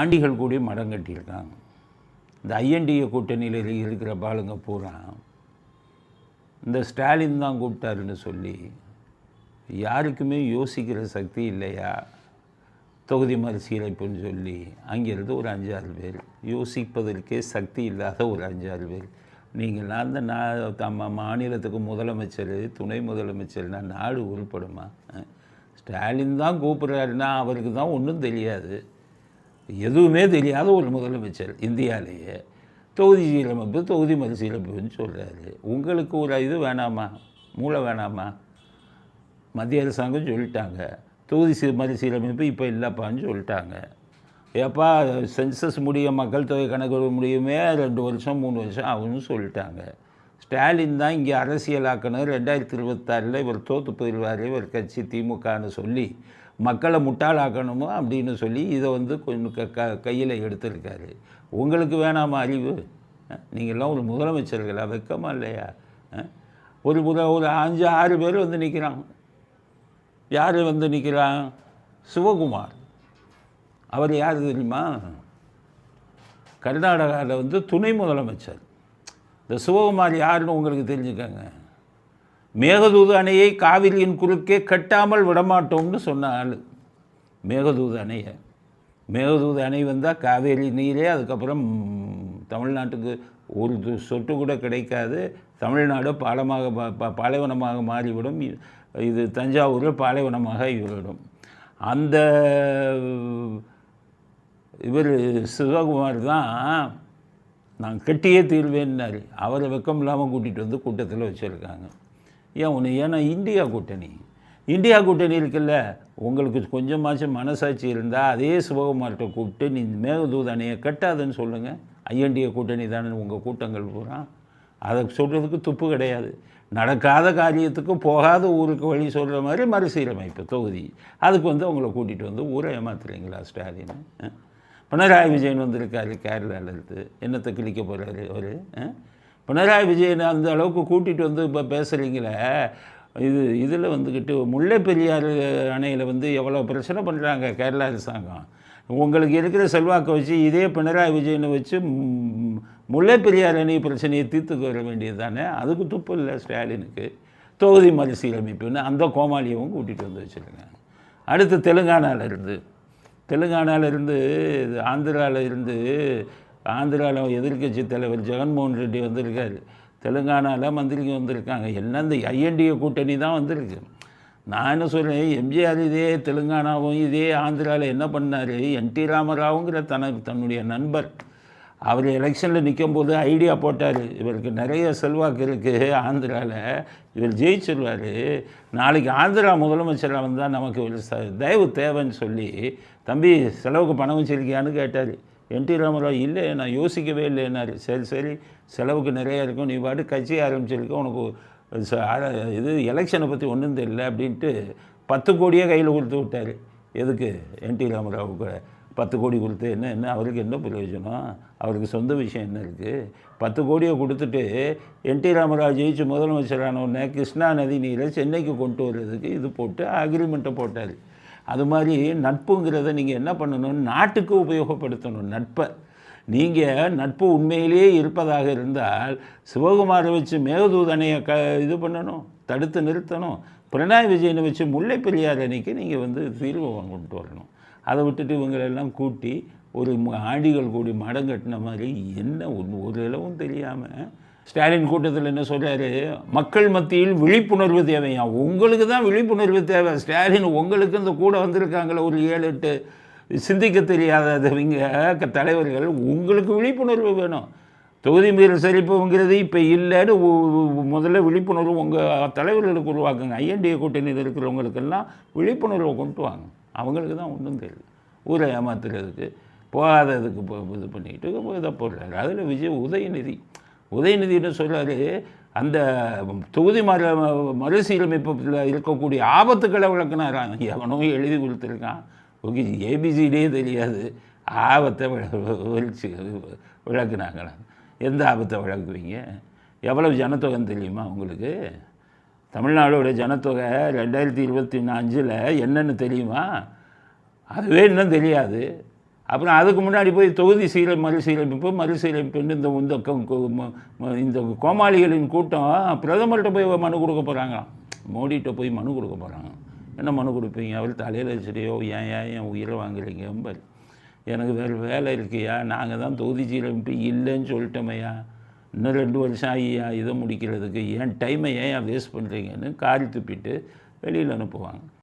ஆண்டிகள் கூட மடம் கட்டியிருக்காங்க இந்த ஐஎன்டிஏ கூட்டணியில் இருக்கிற பாலுங்க பூரா இந்த ஸ்டாலின் தான் கூப்பிட்டாருன்னு சொல்லி யாருக்குமே யோசிக்கிற சக்தி இல்லையா? தொகுதி மறுசீரமைப்புன்னு சொல்லி அங்கேருந்து ஒரு அஞ்சாறு பேர். யோசிப்பதற்கே சக்தி இல்லாத ஒரு அஞ்சாறு பேர். நீங்கள் நான் அந்த நான் தம்ம மாநிலத்துக்கு முதலமைச்சர் துணை முதலமைச்சர்னா நாடு உருப்படுமா? ஸ்டாலின் தான் கூப்பிட்றாருன்னா அவருக்கு தான் ஒன்றும் தெரியாது. எதுவுமே தெரியாத ஒரு முதலமைச்சர் இந்தியாவிலேயே தொகுதி சீரமைப்பு தொகுதி மறுசீரமைப்புன்னு சொல்கிறாரு உங்களுக்கு ஒரு இது வேணாமா? மூளை வேணாமா? மத்திய அரசாங்கம் சொல்லிட்டாங்க. தொகுதி சீ மறுசீரமைப்பு இப்போ இல்லைப்பான்னு சொல்லிட்டாங்க. ஏப்பா சென்சஸ் முடியும் மக்கள் தொகை கணக்கு முடியுமே ரெண்டு வருஷம் மூணு வருஷம் ஆகும்னு சொல்லிட்டாங்க. ஸ்டாலின் தான் இங்கே அரசியலாக்கணும். ரெண்டாயிரத்தி இருபத்தாறில் இவர் தோற்று போயிடுவார் இவர் கட்சி திமுகன்னு சொல்லி மக்களை முட்டாளாக்கணுமோ அப்படின்னு சொல்லி இதை வந்து கொஞ்சம் க க கையில் எடுத்திருக்காரு. உங்களுக்கு வேணாமா அறிவு? நீங்கள்லாம் ஒரு முதலமைச்சர்களா. வெக்கமா இல்லையா? ஒரு முத ஒரு அஞ்சு ஆறு பேர் வந்து நிற்கிறாங்க யார் வந்து நிற்கிறான் சிவகுமார். அவர் யார் தெரியுமா? கர்நாடகாவில் வந்து துணை முதலமைச்சர். இந்த சிவகுமார் யாருன்னு உங்களுக்கு தெரிஞ்சுக்கங்க. மேகதூது அணையை காவிரியின் குறுக்கே கட்டாமல் விடமாட்டோம்னு சொன்ன ஆள். மேகதூது அணையை. மேகதூது அணை வந்தால் காவேரி நீரே அதுக்கப்புறம் தமிழ்நாட்டுக்கு ஒரு சொட்டு கூட கிடைக்காது. தமிழ்நாடு பாலமாக பா- பாலைவனமாக மாறிவிடும். இது தஞ்சாவூர் பாலைவனமாக இவரிடும் அந்த இவர் சிவகுமார் தான் நான் கட்டியே தீர்வேன்னாரு. அவரை வெக்கம் இல்லாமல் கூட்டிகிட்டு வந்து கூட்டத்தில் வச்சுருக்காங்க. ஏன் ஒன்று ஏன்னா இந்தியா கூட்டணி. இந்தியா கூட்டணி இருக்குல்ல உங்களுக்கு கொஞ்சமாச்சும் மனசாட்சி இருந்தால் அதே சிவகுமார்கிட்ட கூப்பிட்டு நீ மேகதூத அணையை கட்டாதுன்னு சொல்லுங்கள் ஐஎன்டிஏ கூட்டணி தானே உங்கள் கூட்டங்கள் பூரா. அதை சொல்கிறதுக்கு துப்பு கிடையாது. நடக்காத காரியத்துக்கு போகாத ஊருக்கு வழி சொல்கிற மாதிரி மறுசீரமைப்பு தொகுதி. அதுக்கு வந்து அவங்கள கூட்டிகிட்டு வந்து ஊரை ஏமாத்துறீங்களா ஸ்டாலின்? பினராயி விஜயன் வந்திருக்காரு கேரளாவிலேருந்து என்னத்தை கிழிக்க போகிறாரு அவர்? பினராயி விஜயன் அந்த அளவுக்கு கூட்டிகிட்டு வந்து இப்போ பேசுகிறீங்களே இது இதில் வந்துக்கிட்டு முல்லை பெரியார் அணையில் வந்து எவ்வளோ பிரச்சனை பண்ணுறாங்க கேரளா அரசாங்கம். உங்களுக்கு இருக்கிற செல்வாக்கை வச்சு இதே பினராயி விஜயனை வச்சு முல்லை பெரியார் அணை பிரச்சனையை தீர்த்துக்கு வர வேண்டியது தானே அதுக்கு துப்பு இல்லை ஸ்டாலினுக்கு. தொகுதி மறுசீரமைப்புன்னு அந்த கோமாளியவும் கூட்டிகிட்டு வந்து வச்சுருக்காங்க அடுத்து தெலுங்கானால இருந்து. தெலுங்கானால இருந்து ஆந்திராவில் எதிர்கட்சி எதிர்க்கட்சி தலைவர் ஜெகன்மோகன் ரெட்டி வந்திருக்காரு. தெலுங்கானாவில் மந்திரிக்கு வந்திருக்காங்க. என்ன இந்த ஐஎன்டிஏ கூட்டணி தான் வந்திருக்கு. நான் என்ன சொல்கிறேன் எம்ஜிஆர் இதே தெலுங்கானாவும் இதே ஆந்திராவில் என்ன பண்ணார்? என் டி ராமராவுங்கிற தனக்கு தன்னுடைய நண்பர். அவர் எலெக்ஷனில் நிற்கும்போது ஐடியா போட்டார். இவருக்கு நிறைய செல்வாக்கு இருக்குது ஆந்திராவில் இவர் ஜெயிச்சிருவார். நாளைக்கு ஆந்திரா முதலமைச்சராக வந்தால் நமக்கு ஒரு ச தயவு தேவைன்னு சொல்லி தம்பி செலவுக்கு பணம் வச்சிருக்கியான்னு கேட்டார். என் டி ராமராவ் இல்லை நான் யோசிக்கவே இல்லைன்னாரு சரி சரி செலவுக்கு நிறையா இருக்கும். நீ பாட்டு கட்சி ஆரம்பிச்சிருக்க உனக்கு ச- இது எலெக்ஷனை பற்றி ஒன்றும் தெரியல அப்படின்ட்டு பத்து கோடியே கையில் கொடுத்து விட்டார். எதுக்கு என் டி ராமராவுக்கு பத்து கோடி கொடுத்து? என்ன என்ன அவருக்கு என்ன பிரயோஜனம்? அவருக்கு சொந்த விஷயம் என்ன இருக்குது பத்து கோடியை கொடுத்துட்டு என் டி ராமராவ் ஜெயிச்சு முதலமைச்சரான உடனே கிருஷ்ணா நதி நீரை சென்னைக்கு கொண்டு வர்றதுக்கு இது போட்டு அக்ரிமெண்ட்டை போட்டார். அது மாதிரி நட்புங்கிறத நீங்கள் என்ன பண்ணணும்? நாட்டுக்கு உபயோகப்படுத்தணும் நட்பை. நீங்கள் நட்பு உண்மையிலேயே இருப்பதாக இருந்தால் சிவகுமாரை வச்சு மேகதூதனையை க இது பண்ணணும் தடுத்து நிறுத்தணும். பினராயி விஜயனை வச்சு முல்லை பெரியார் அணைக்கு நீங்கள் வந்து தீர்வு கொண்டு வரணும். அதை விட்டுட்டு இவங்களெல்லாம் கூட்டி ஒரு ஆண்டிகள் கூடி மடம் கட்டின மாதிரி என்ன ஒன்று ஒரு இளவும் தெரியாமல் ஸ்டாலின் கூட்டத்தில் என்ன சொல்கிறாரு மக்கள் மத்தியில் விழிப்புணர்வு தேவையா? உங்களுக்கு தான் விழிப்புணர்வு தேவை. ஸ்டாலின் உங்களுக்கு இந்த கூட வந்திருக்காங்களே ஒரு ஏழு எட்டு சிந்திக்க தெரியாதவங்க க- தலைவர்கள் உங்களுக்கு விழிப்புணர்வு வேணும். தொகுதி மீறல் சரிப்புங்கிறது இப்போ இல்லைன்னு முதல்ல விழிப்புணர்வு உங்கள் தலைவர்களுக்கு உருவாக்குங்க. ஐஎன்டிஏ கூட்டணியில் இருக்கிறவங்களுக்கெல்லாம் விழிப்புணர்வை கொண்டு வாங்க. அவங்களுக்கு தான் ஒன்றும் தெரியல. ஊரை ஏமாத்துறதுக்கு போகாததுக்கு இது பண்ணிக்கிட்டு இதை போடுறாரு. அதில் விஜய் உதயநிதி. உதயநிதினு சொல்கிறாரு அந்த தொகுதி மறு மறுசீரமைப்பில் இருக்கக்கூடிய ஆபத்துக்களை விளக்குனாரான் எவனோ எழுதி கொடுத்துருக்கான். ஓகே ஏபிசிடியே தெரியாது. ஆபத்தை விளச்சு விளக்குனாங்களாம் விளக்குனாங்களா எந்த ஆபத்தை விளக்குவீங்க? எவ்வளவு ஜனத்தொகைன்னு தெரியுமா உங்களுக்கு? தமிழ்நாடோட ஜனத்தொகை ரெண்டாயிரத்தி இருபத்தி அஞ்சில் என்னென்னு தெரியுமா? அதுவே இன்னும் தெரியாது. அப்புறம் அதுக்கு முன்னாடி போய் தொகுதி சீர மறுசீரமைப்பு மறுசீரமைப்புன்னு இந்த இந்த ம- இந்த கோமாளிகளின் கூட்டம் பிரதமர்கிட்ட போய் மனு கொடுக்க போகிறாங்களாம் மோடிகிட்ட போய் மனு கொடுக்க போகிறாங்க என்ன மனு கொடுப்பீங்க? அவர் தலையில் வச்சுட்டியோ ஏன் ஏன் என் உயிரை வாங்குறீங்க? எனக்கு வேறு வேலை இருக்கையா? நாங்கள் தான் தொகுதி சீரமைப்பு இல்லைன்னு சொல்லிட்டோமையா? இன்னும் ரெண்டு வருஷம் ஆகியா? இதை முடிக்கிறதுக்கு? ஏன் டைமை ஏன் வேஸ்ட் பண்ணுறீங்கன்னு காரி துப்பிட்டு வெளியில் அனுப்புவாங்க.